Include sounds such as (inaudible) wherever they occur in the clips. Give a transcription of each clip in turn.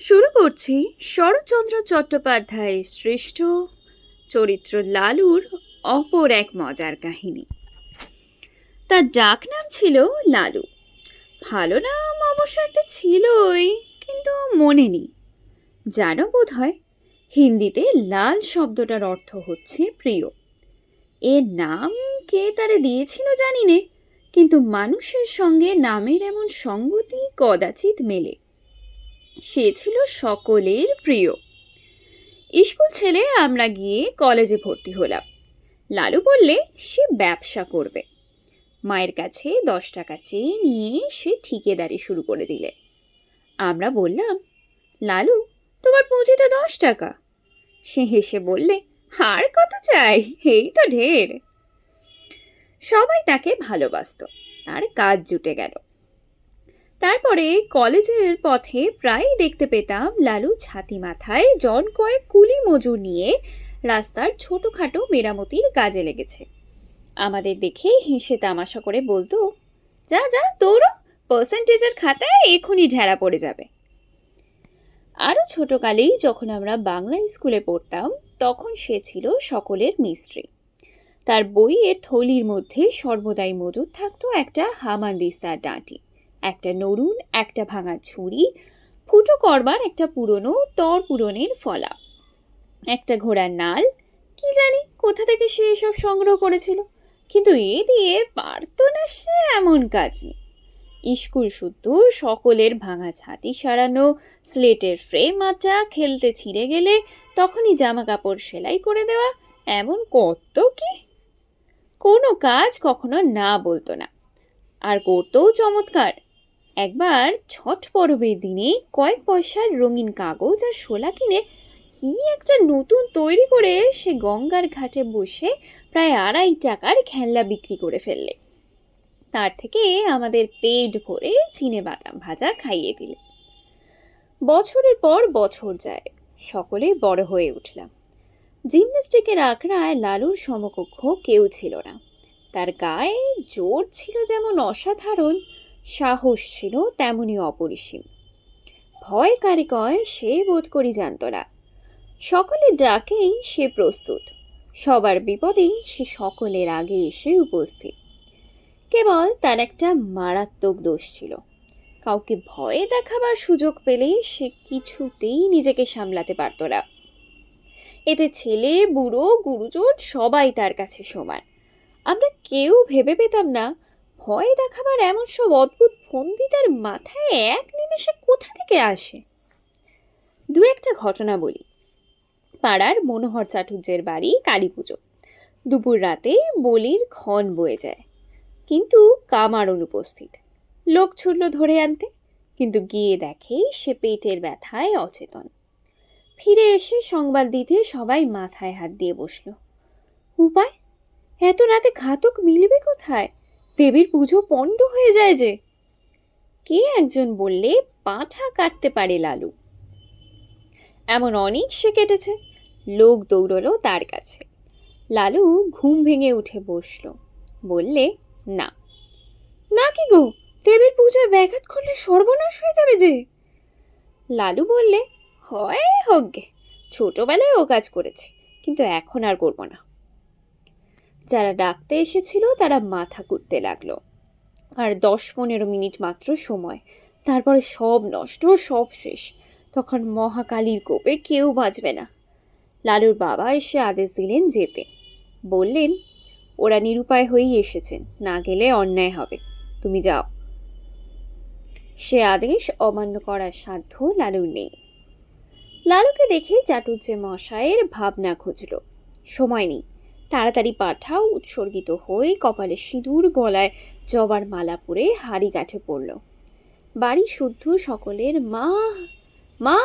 শুরু করছি শরৎচন্দ্র চট্টোপাধ্যায়ের শ্রেষ্ঠ চরিত্র লালুর অপর এক মজার কাহিনী। তার ডাক নাম ছিল লালু। ভালো নাম অবশ্য একটা ছিলই, কিন্তু মনে নেই। জানো বোধ হয় হিন্দিতে লাল শব্দটার অর্থ হচ্ছে প্রিয়। এর নাম কে তারে দিয়েছিল জানি কিন্তু মানুষের সঙ্গে নামের এমন সঙ্গতি কদাচিৎ মেলে। সে ছিল সকলের প্রিয়। স্কুল ছেড়ে আমরা গিয়ে কলেজে ভর্তি হলাম। লালু বললে, সে ব্যবসা করবে। মায়ের কাছে দশ টাকা চেয়ে নিয়ে সে ঠিকেদারি শুরু করে দিলে। আমরা বললাম, লালু, তোমার পুঁজি তো দশ টাকা। সে হেসে বললে, আর কত চাই? এই তো ঢের। সবাই তাকে ভালোবাসত। তার কাজ জুটে গেল। তারপরে কলেজের পথে প্রায়ই দেখতে পেতাম লালু ছাতি মাথায় জন কয়েক কুলি মজুর নিয়ে রাস্তার ছোটোখাটো মেরামতির কাজে লেগেছে। আমাদের দেখে হেসে তামাশা করে বলতো, যা যা দৌড়ো পার্সেন্টেজের খাতায় এখনই ঢেরা পড়ে যাবে। আরও ছোটকালেই যখন আমরা বাংলা স্কুলে পড়তাম, তখন সে ছিল সকলের মিস্ত্রি। তার বইয়ের থলির মধ্যে সর্বদাই মজুদ থাকতো একটা হামানদিস্তার ডাঁটি। একটা নরুন, একটা ভাঙা ছুরি, ফুটো করবার একটা পুরনো তর পুরনের ফলা। একটা ঘোড়ার নাল, কি জানি কোথা থেকে সে এসব সংগ্রহ করেছিল। কিন্তু এ দিয়ে পারত না সে এমন কাজ নেই। স্কুল শুদ্ধ সকলের ভাঙা ছাতি সারানো, স্লেটের ফ্রেম আটা, খেলতে ছিঁড়ে গেলে তখনই জামা কাপড় সেলাই করে দেওয়া, এমন কত কি? কোনো কাজ কখনো না বলতো না। আর করতেও চমৎকার। একবার ছট পরবের দিনে কয়েক পয়সার রঙিন কাগজ আর শোলা কিনে কি একটা নতুন তৈরি করে সে গঙ্গার ঘাটে বসে প্রায় আড়াই টাকার খেলনা বিক্রি করে ফেললে। তার থেকে আমাদের পেট ভরে চিনে বাদাম ভাজা খাইয়ে দিলে। বছরের পর বছর যায়, সকলে বড় হয়ে উঠলাম। জিমন্যাস্টিকের আখড়ায় লালুর সমকক্ষ কেউ ছিল না। তার গায়ে জোর ছিল যেমন অসাধারণ সাহস ছিল তেমনই অপরিসীম। ভয় কারে কয়, সে বোধ করি জানত না। সকলের ডাকেই সে প্রস্তুত। সবার বিপদেই সে সকলের আগে এসে উপস্থিত। কেবল তার একটা মারাত্মক দোষ ছিল। কাউকে ভয়ে দেখাবার সুযোগ পেলেই সে কিছুতেই নিজেকে সামলাতে পারত না। এতে ছেলে, বুড়ো, গুরুজন সবাই তার কাছে সমান। আমরা কেউ ভেবে পেতাম না ভয় দেখাবার এমন সব অদ্ভুত ফন্দি তার মাথায় এক নিমেষে কোথা থেকে আসে? দু একটা ঘটনা বলি। পাড়ার মনোহর চাটুর্যের বাড়ি কালী পুজো দুপুর রাতে বলির ক্ষণ বয়ে যায়। কিন্তু কামার অনুপস্থিত লোক ছুটল ধরে আনতে, কিন্তু গিয়ে দেখে সে পেটের ব্যথায় অচেতন। ফিরে এসে সংবাদ দিতে সবাই মাথায় হাত দিয়ে বসল। উপায়? এত রাতে ঘাতক মিলবে কোথায়? দেবীর পুজো পণ্ড হয়ে যায় যে। কে একজন বললে পাঁঠা কাটতে পারে লালু? এমন অনেক সে কেটেছে, লোক দৌড়লো তার কাছে। লালু ঘুম ভেঙে উঠে বসল, বললে, না। না কি গো? দেবীর পুজোয় ব্যাঘাত করলে সর্বনাশ হয়ে যাবে যে? লালু বললে, হয় হোক ছোটবেলায় ও কাজ করেছে, কিন্তু এখন আর করব না। যারা ডাকতে এসেছিল, তারা মাথা কুটতে লাগল। আর দশ পনেরো মিনিট মাত্র সময়। তারপরে সব নষ্ট, সব শেষ। তখন মহাকালীর কোপে কেউ বাঁচবে না। লালুর বাবা এসে আদেশ দিলেন যেতে। বললেন, ওরা নিরুপায় হয়েই এসেছেন। না গেলে অন্যায় হবে। তুমি যাও। সে আদেশ অমান্য করার সাধ্য লালুর নেই। লালুকে দেখে চাটুর্যে মশায়ের ভাবনা খুঁজল। সময় নেই। তাড়াতাড়ি পাঠাও, উৎসর্গিত হয়ে কপালে সিঁদুর গলায় জবার মালা পরে হাড়ি কাঠে পড়ল। বাড়ি শুদ্ধ সকলের মা মা!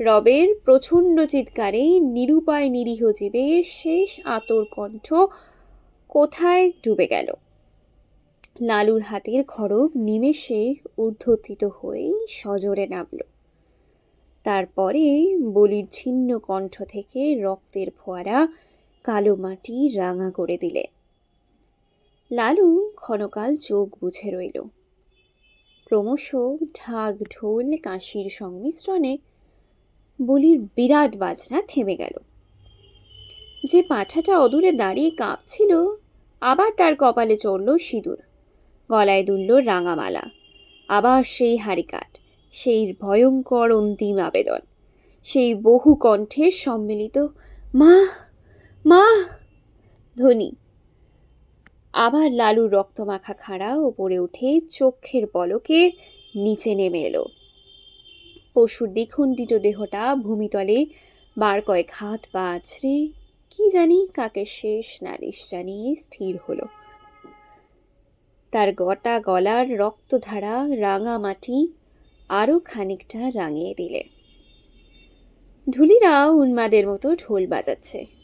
রবের প্রচণ্ড চিৎকারে নিরুপায় নিরীহ জীবের শেষ আতর কণ্ঠ কোথায় ডুবে গেল? লালুর হাতের খড়গ নিমেষে ঊর্ধ্বতীত হয়ে সজোরে নামল। তারপরে বলির ছিন্ন কণ্ঠ থেকে রক্তের ফোয়ারা কালো মাটি রাঙা করে দিলে। লালু ক্ষণকাল চোখ বুঝে রইল। ক্রমশ ঢাক ঢোল কাশির সংমিশ্রণে বলির বিরাট বাজনা থেমে গেল। যে পাঠাটা অদূরে দাঁড়িয়ে কাঁপছিল, আবার তার কপালে চড়ল সিঁদুর। গলায় দুলল রাঙামালা। আবার সেই হারিকাট সেই ভয়ঙ্কর অন্তিম আবেদন। সেই বহু কণ্ঠের সম্মিলিত, মা! মা! ধ্বনি আবার লালুর রক্তমাখা খাড়া ওপরে উঠে চোখের পলকে নিচে নেমে এলো। পশুর দ্বিখণ্ডিত দেহটা ভূমিতলে বার কয়েক হাত পা আছড়ে কি জানি কাকে শেষ নালিশ জানিয়ে স্থির হলো। তার গটা গলার রক্তধারা, রাঙা মাটি আরও খানিকটা রাঙিয়ে দিলে। ঢুলিরা উন্মাদের মতো ঢোল বাজাচ্ছে।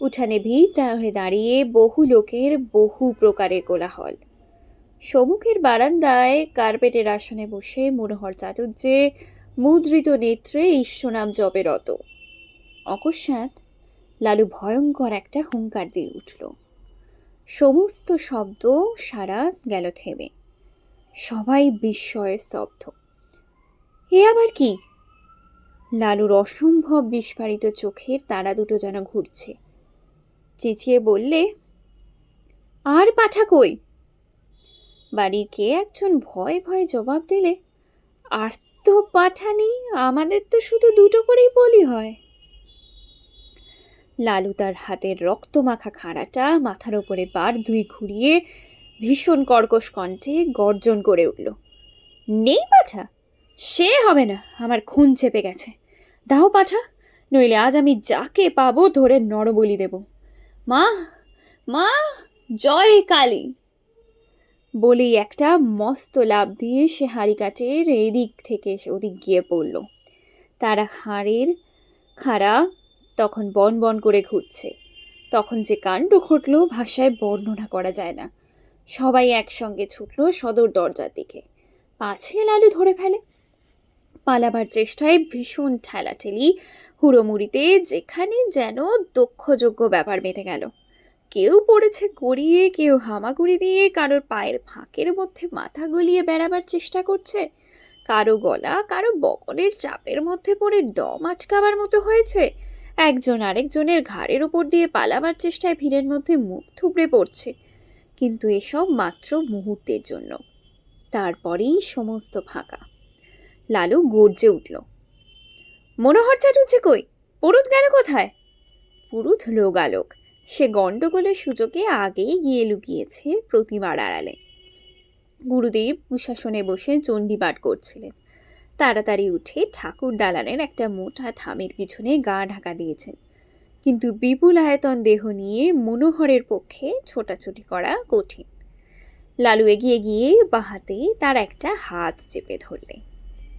উঠানে ভিড় হয়ে দাঁড়িয়ে বহু লোকের বহু প্রকারের কোলাহল। সমুখের বারান্দায় কার্পেটের আসনে বসে মনোহর চাটুর্যে মুদ্রিত নেত্রে ঈশ্বনাম জপে রত। অকস্মাৎ লালু ভয়ঙ্কর একটা হুঙ্কার দিয়ে উঠল। সমস্ত শব্দ সারা গেল থেমে। সবাই বিস্ময়ে স্তব্ধ। এ আবার কি? লালুর অসম্ভব বিস্ফারিত চোখের তারা দুটো যেন ঘুরছে। চেঁচিয়ে বললে, আর পাঠা কই? বাড়ির কে একজন ভয়ে ভয়ে জবাব দিলে, আর তো পাঠা নেই, আমাদের তো শুধু দুটো করেই বলি হয়। লালু তার হাতের রক্তমাখা খাঁড়াটা মাথার ওপরে বার ধুই ঘুরিয়ে ভীষণ কর্কশ কণ্ঠে গর্জন করে উঠল, নেই পাঠা, সে হবে না, আমার খুন চেপে গেছে। দাও পাঠা, নইলে আজ আমি যাকে পাবো ধরে নরবলি দেব। মা মা, জয় কালী। বলেই একটা মস্ত লাভ দিয়ে সে হাড়ি কাঠের এদিক থেকে সে ওদিক গিয়ে পড়ল। তারা হাড়ের খাড়া তখন বন বন করে ঘুরছে। তখন যে কাণ্ড ঘটল ভাষায় বর্ণনা করা যায় না। সবাই একসঙ্গে ছুটল সদর দরজার দিকে। পাছে লালু ধরে ফেলে। পালাবার চেষ্টায় ভীষণ ঠেলাঠেলি হুড়োমুড়িতে যেখানে যেন দক্ষযোগ্য ব্যাপার বেঁধে গেল। কেউ পড়েছে গড়িয়ে, কেউ হামাগুড়ি দিয়ে, কারোর পায়ের ফাঁকের মধ্যে মাথা গলিয়ে বেড়াবার চেষ্টা করছে। কারও গলা, কারও বকনের চাপের মধ্যে পড়ে দম আটকাবার মতো হয়েছে। একজন আরেকজনের ঘাড়ের ওপর দিয়ে পালাবার চেষ্টায় ভিড়ের মধ্যে মুখ থুবড়ে পড়ছে। কিন্তু এসব মাত্র মুহূর্তের জন্য। তারপরেই সমস্ত ফাঁকা। লালু গর্জে উঠল। মনোহর চাটুর্যে কই? পুরুত গেল কোথায়? পুরুত লোগালোক। সে গণ্ডগোলের সুযোগে আগেই গিয়ে লুকিয়েছে প্রতিমার আড়ালে। গুরুদেব উশাসনে বসে চণ্ডীপাঠ করছিলেন। তাড়াতাড়ি উঠে ঠাকুর দালানের একটা মোটা থামের পিছনে গা ঢাকা দিয়েছেন। কিন্তু বিপুল আয়তন দেহ নিয়ে মনোহরের পক্ষে ছোটাছুটি করা কঠিন। লালু এগিয়ে গিয়ে বাহাতে তার একটা হাত চেপে ধরলে।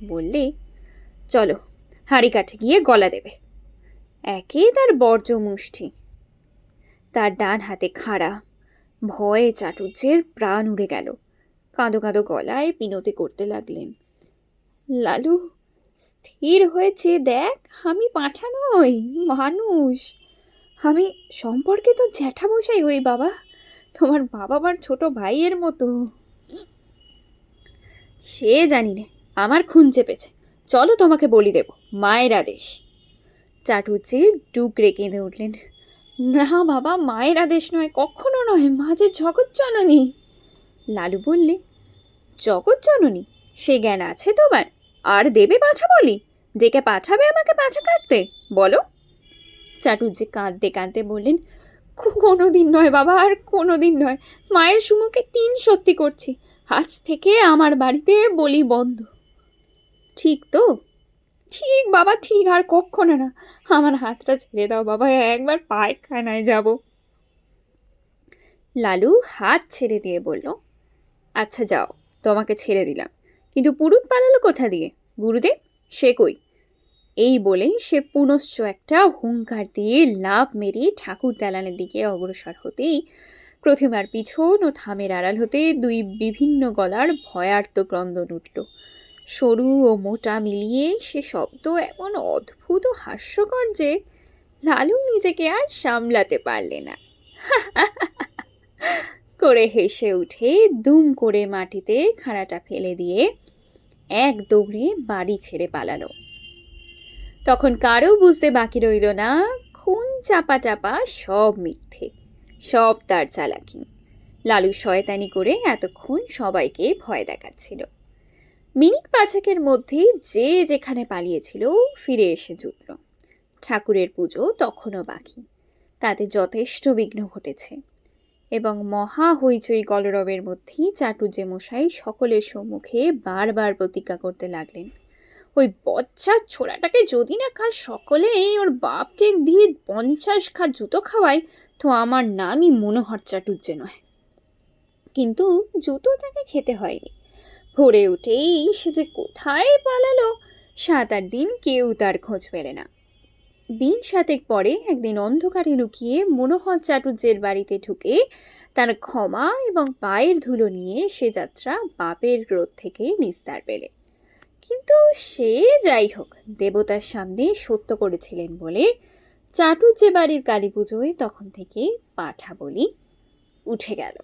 বললে, চলো হাঁড়ি কাঠে গিয়ে গলা দেবে। একে তার বর্জ্য মুষ্টি তার ডান হাতে খাড়া, ভয়ে চাটুর্যের প্রাণ উড়ে গেল। কাঁদো কাঁদো গলায় পিনতি করতে লাগলেন। লালু, স্থির হয়েছে দেখ, আমি পাঠা নই, মানুষ। আমি সম্পর্কে তো জ্যাঠামশাই হই বাবা, তোমার বাবা আমার ছোট ভাইয়ের মতো। সে জানি না, আমার খুন চেপেছে। চলো তোমাকে বলি দেব, মায়ের আদেশ। চাটুর্যে ডুকরে কেঁদে উঠলেন। না বাবা, মায়ের আদেশ নয়, কখনো নয় মাঝে জগৎ জননী লালু বললে জগৎ জননী সে জ্ঞান আছে তোমার? আর দেবে পাঠা বলি? ডেকে পাঠাবে আমাকে পাঠা কাটতে, বলো। চাটুর্যে কাঁদতে কাঁদতে বললেন কোনো দিন নয় বাবা, আর কোনো দিন নয়, মায়ের সুমুখে তিন সত্যি করছি। আজ থেকে আমার বাড়িতে বলি বন্ধ। ঠিক তো? ঠিক বাবা, ঠিক। আর কখনো না, আমার হাতটা ছেড়ে দাও বাবা, একবার পায়খানায় যাব। লালু হাত ছেড়ে দিয়ে বলল আচ্ছা যাও, তোমাকে ছেড়ে দিলাম। কিন্তু পুরুত পালালো কোথা দিয়ে? গুরুদেব, সে কই? এই বলে সে পুনশ্চ একটা হুঙ্কার দিয়ে লাভ মেরে ঠাকুর দালানের দিকে অগ্রসর হতেই প্রতিমার পিছন ও থামের আড়াল হতে দুই বিভিন্ন গলার ভয়ার্ত ক্রন্দন উঠল। সরু ও মোটা মিলিয়ে সে শব্দ এমন অদ্ভুত ও হাস্যকর যে লালু নিজেকে আর সামলাতে পারলে না। (laughs) করে হেসে উঠে দুম করে মাটিতে খাড়াটা ফেলে দিয়ে এক দৌড়ে বাড়ি ছেড়ে পালালো। তখন কারও বুঝতে বাকি রইল না, খুন চাপা চাপা সব মিথ্যে, সব তার চালাকি। লালু শয়তানি করে এতক্ষণ সবাইকে ভয় দেখাচ্ছিল। মিনিট পাঁচেকের মধ্যেই যে যেখানে পালিয়েছিল ফিরে এসে জুটল। ঠাকুরের পুজো তখনও বাকি। তাতে যথেষ্ট বিঘ্ন ঘটেছে এবং মহা হইচই কলরবের মধ্যেই চাটুর্যে মশাই সকলের সম্মুখে বারবার প্রতিজ্ঞা করতে লাগলেন, ওই বচ্চার ছোড়াটাকে যদি না কাল সকলেই ওর বাপকে দিয়ে পঞ্চাশ খা জুতো খাওয়ায়, তো আমার নামই মনোহর চাটুর্যে নয়। কিন্তু জুতো তাকে খেতে হয়নি। ভোরে উঠেই সে যে কোথায় পালালো সাত আট দিন কেউ তার খোঁজ পেলে না। দিন সাতেক পরে একদিন অন্ধকারে লুকিয়ে মনোহর চাটুর্যের বাড়িতে ঢুকে তার ক্ষমা এবং পায়ের ধুলো নিয়ে সে যাত্রা বাপের ক্রোধ থেকে নিস্তার পেলে। কিন্তু সে যাই হোক, দেবতার সামনে সত্য করেছিলেন বলে চাটুর্যে বাড়ির কালী পুজোয় তখন থেকে পাঠা বলি উঠে গেল।